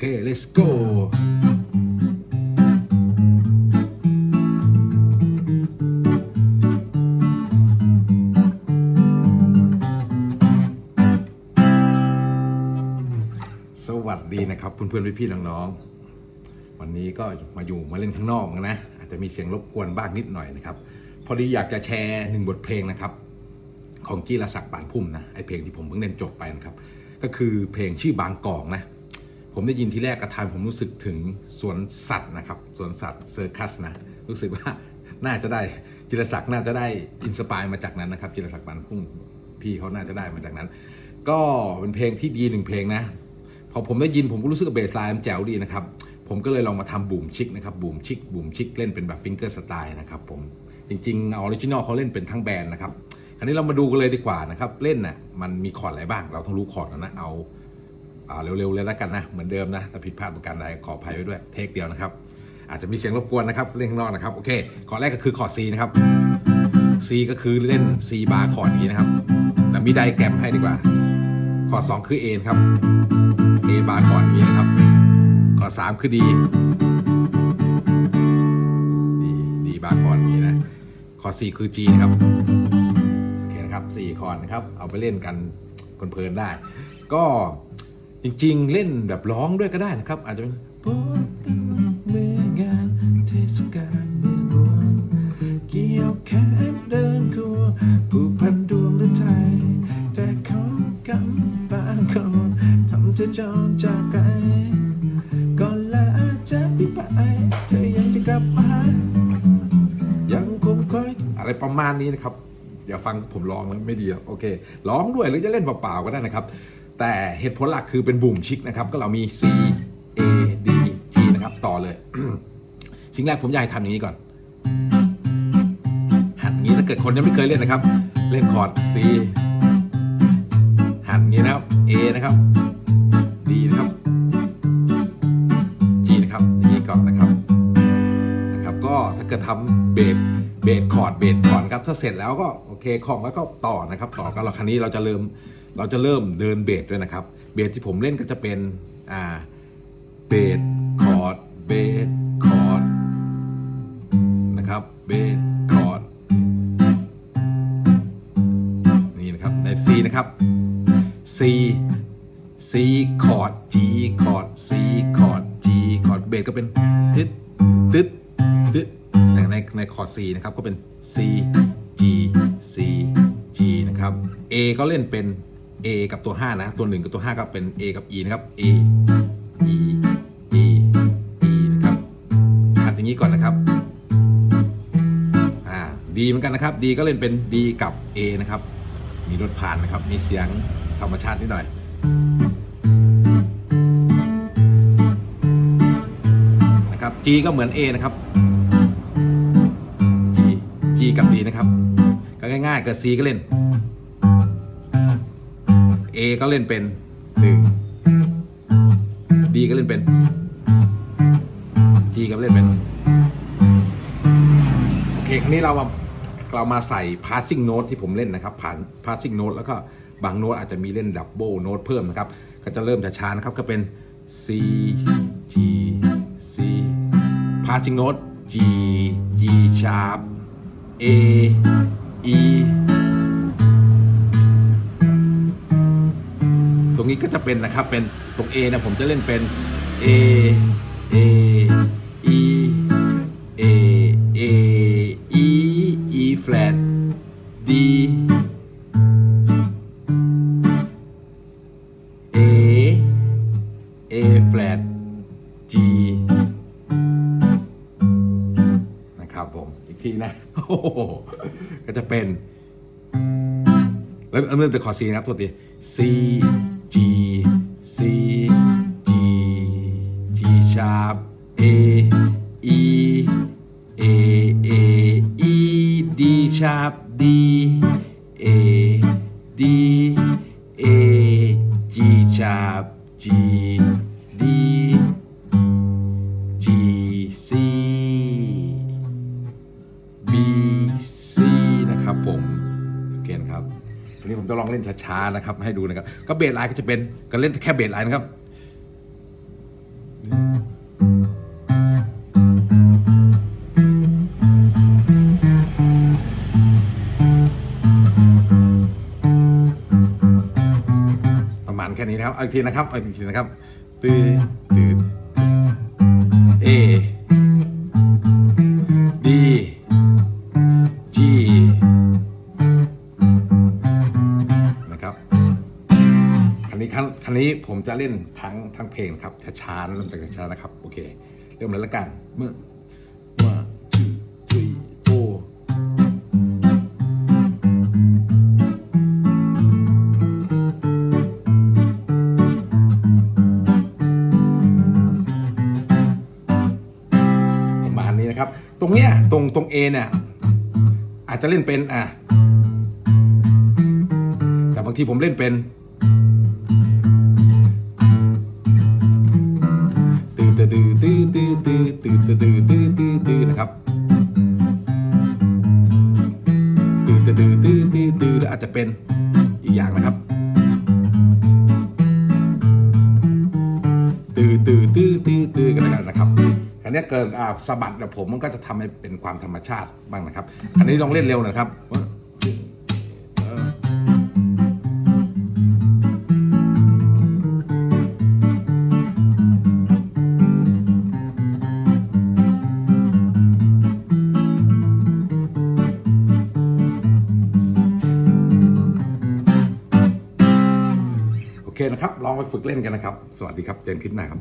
เค let's go สวัสดีนะครับเพื่อนๆพี่ๆน้องๆวันนี้ก็มาอยู่มาเล่นข้างนอกนะ อาจจะมีเสียงรบกวนบ้างนิดหน่อยนะครับ พอดีอยากจะแชร์หนึ่งบทเพลงนะครับ ของจีรศักดิ์ปานพุ่มนะไอเพลงที่ผมเพิ่งเล่นจบไปนะครับ ก็คือเพลงชื่อบางกอกนะ ผมได้ยินทีแรกกระทานผมรู้สึกถึงสวนสัตว์นะครับสวนสัตว์เซอร์คัสนะ รู้สึกว่าน่าจะได้จิรศักดิ์น่าจะได้อินสปายมาจากนั้นนะครับจิรศักดิ์ปานพุ่มพี่เขาน่าจะได้มาจากนั้น ก็เป็นเพลงที่ดีหนึ่งเพลงนะ พอผมได้ยินผมก็รู้สึกเบสไลน์มันแจ๋วดีนะครับ ผมก็เลยลองมาทำบูมชิกนะครับบูมชิกบูมชิกเล่นเป็นแบบฟิงเกอร์สไตล์นะครับผมจริงๆออริจินอลเขาเล่นเป็นทั้งแบนด์นะครับคราวนี้เรามาดูกันเลยดีกว่านะครับ เล่นน่ะมันมีคอร์ดอะไรบ้าง เราต้องรู้คอร์ดนะเอา เอาเร็วๆเลยแล้วกันนะ เหมือนเดิมนะ ถ้าผิดพลาดประการใดขออภัยไว้ด้วย เทคเดียวนะครับ อาจจะมีเสียงรบกวนนะครับ เล่นข้างนอกนะครับ โอเคคอร์แรกก็คือคอร์ด C นะครับ C ก็คือเล่น C บาร์คอร์ดนี้นะครับแล้วมีไดแกรมให้ดีกว่าคอร์ด2คือ A นครับ A บาร์คอร์ดนี้นะครับคอร์ด3คือ D D D บาร์คอร์ดนี้นะคอร์ด4คือ G นะครับ โอเคนะครับ 4 คอร์ดนะครับ เอาไปเล่นกันเพลินๆได้ ก็ จริงๆ เล่นแบบร้องด้วยก็ได้นะครับ อาจจะเป็นเมื่องานเทศกาลเมืองหลวงเกี่ยวแขนเดินคัวผูกพันดวงหรือไทยแต่เของกำบางคนทำเธอจรจากไกลก่อนลาจากพี่ไปเธอยังจะกลับมายังคงคอยอะไรประมาณนี้นะครับอย่าฟังผมร้องแล้วไม่ดีอกโอเคร้องด้วยหรือจะเล่นเปล่าๆก็ได้นะครับ แต่เหตุผลหลักคือเป็นบูมชิกนะครับ ก็เรามี C A D G นะครับ ต่อเลย สิ่งแรกผมอยากให้ทำอย่างนี้ก่อน หัดอย่างนี้ถ้าเกิดคนยังไม่เคยเล่นนะครับ เล่นคอร์ด C หัดอย่างนี้นะครับ A นะครับ D นะครับ G นะครับอย่างนี้ก่อนนะครับนะครับ ก็ถ้าเกิดทำเบสเบสคอร์ดเบสก่อนครับถ้าเสร็จแล้วก็โอเคของแล้วก็ต่อนะครับ ต่อกันเราครั้นี้เราจะเริ่ม เราจะเริ่มเดินเบสด้วยนะครับ เบสที่ผมเล่นก็จะเป็นอ่าเบสคอร์ดเบสคอร์ดนะครับเบสคอร์ดนี่นะครับใน C นะครับ C C คอร์ด G คอร์ด C คอร์ด G คอร์ดเบสก็เป็นตึ๊ดตึ๊ดตึ๊ดในในในคอร์ด C นะครับก็เป็น C G C G นะครับ A ก็เล่นเป็น A กับตัว 5 นะ ตัว 1 กับตัว 5 ก็เป็น A กับ E นะครับ A E E E นะครับหัดอย่างนี้ก่อนนะครับอ่า D เหมือนกันนะครับ D ก็เล่นเป็น D กับ A นะครับ มีรถผ่านนะครับ มีเสียงธรรมชาตินิดหน่อยนะครับ G ก็เหมือน A นะครับ G G กับ D นะครับ ก็ง่ายๆเกิด C ก็เล่น A ก็เล่นเป็น1 D ก็เล่นเป็น G ก็เล่นเป็น โอเค คราวนี้เรามาเรามาใส่ passing note ที่ผมเล่นนะครับ ผ่าน passing note แล้วก็บางโน้ตอาจจะมีเล่น double note เพิ่มนะครับ ก็จะเริ่มช้าๆนะครับ ก็เป็น C G C passing note G G sharp A E รงนี้ก็จะเป็นนะครับเป็นตรง A นะผมจะเล่นเป็น A A E A A E E flat D A A flat G นะครับผมอีกทีนะโอ้โหก็จะเป็น แล้วเริ่มจากคอร์ด C นะครับโทษที C G C G G sharp A E A A E D sharp D A D นี้ผมจะลองเล่นช้าๆนะครับ ให้ดูนะครับ ก็เบสไลน์ก็จะเป็นก็เล่นแค่เบสไลน์นะครับประมาณแค่นี้นะครับอีกทีนะครับอีกทีนะครับตื้อตื้อเอ ผมจะเล่นทั้งทั้งเพลงครับช้าๆเริ่มจากช้าๆนะครับ โอเค เริ่มเลยละกันเมื่อ one two three four ประมาณนี้นะครับตรงเนี้ยตรงตรง A เนี่ยอาจจะเล่นเป็นอะแต่บางทีผมเล่นเป็น ตื้อตื้อตื้อตื้อตื้อแล้วอาจจะเป็นอีกอย่างนะครับตื้อตื้อตื้อตื้อตื้อกันแล้วกันนะครับอันนี้เกินอ่าสะบัดแบบผมมันก็จะทำให้เป็นความธรรมชาติบ้างนะครับ อันนี้ลองเล่นเร็วหน่อยครับ นะครับ ลองไปฝึกเล่นกันนะครับ สวัสดีครับ เจนคลิปหน้าครับ